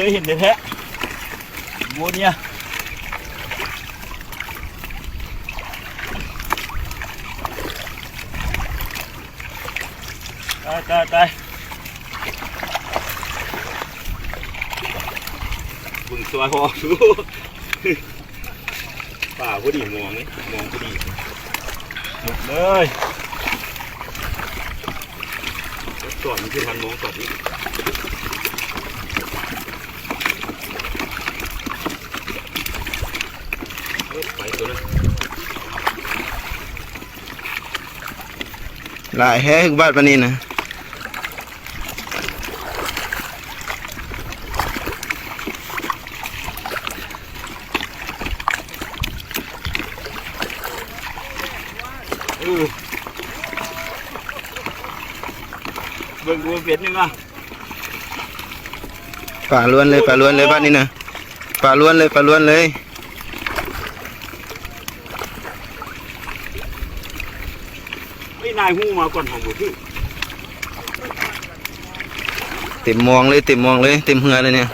เคยเห็นเลยแท้บัวเนี่ยตายตายตายบึงตัวหอดูป่าพอดีมองนี่มองพอดีหมดเลยสอนมันคือทันมองสอนนี่ ไปตัวนั้นหลายแฮะบ้านปานนี้นะเออเบิ่งดูเป็ดนึงอะป่าล้วนเลยป่าล้วนเลยบ้านนี้นะป่าล้วนเลยป่าล้วนเลย ไม่นายหูมาก่อนของบุตรเต็มมองเลยเต็มมองเลยเต็มเหือเลยเนี่ย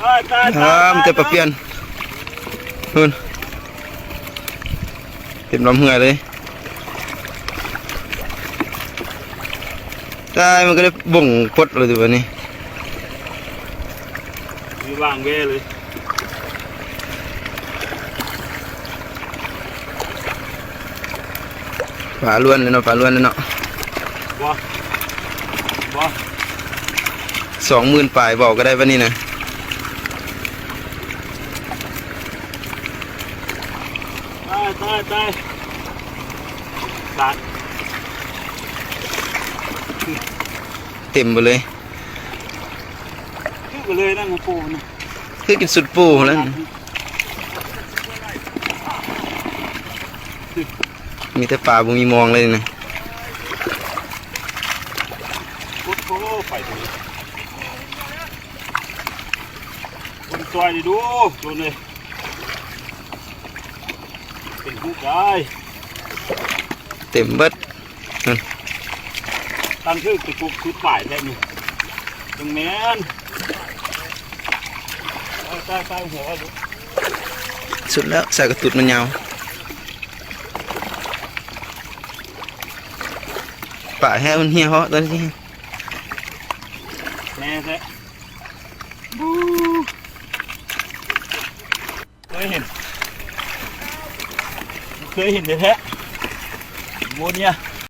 ตายตายอ่ามันจะปะเปลี่ยนนู่นเต็มลำเหือเลยได้มันก็ได้บ่งพดเลยตัวนี้มีวางแว่เลย ป่าล้วนเลยเนาะป่าล้วนเลยเนาะบ่บ่สองหมื่นปลายบอกก็ได้วันนี้นะตายตายตายตายเต็มไปเลยขึ้นไปเลยนั่นนะปูนะคือกินสุดปูแล้วนี่ มีแต่ป่าบ่มีมองเลยนะพุทโธไปตรงนี้คนซอยดิดูดูเลยเป็นผู้กายเต็มเบิดตั้งชื่อติกุกคือป่ายแท้นี่ตรงแม่นตายตายตายหัวลูกสุดแล้วใส่กระตุดมันยาว ป่าแห้มันเหี่ยวเหาะตอ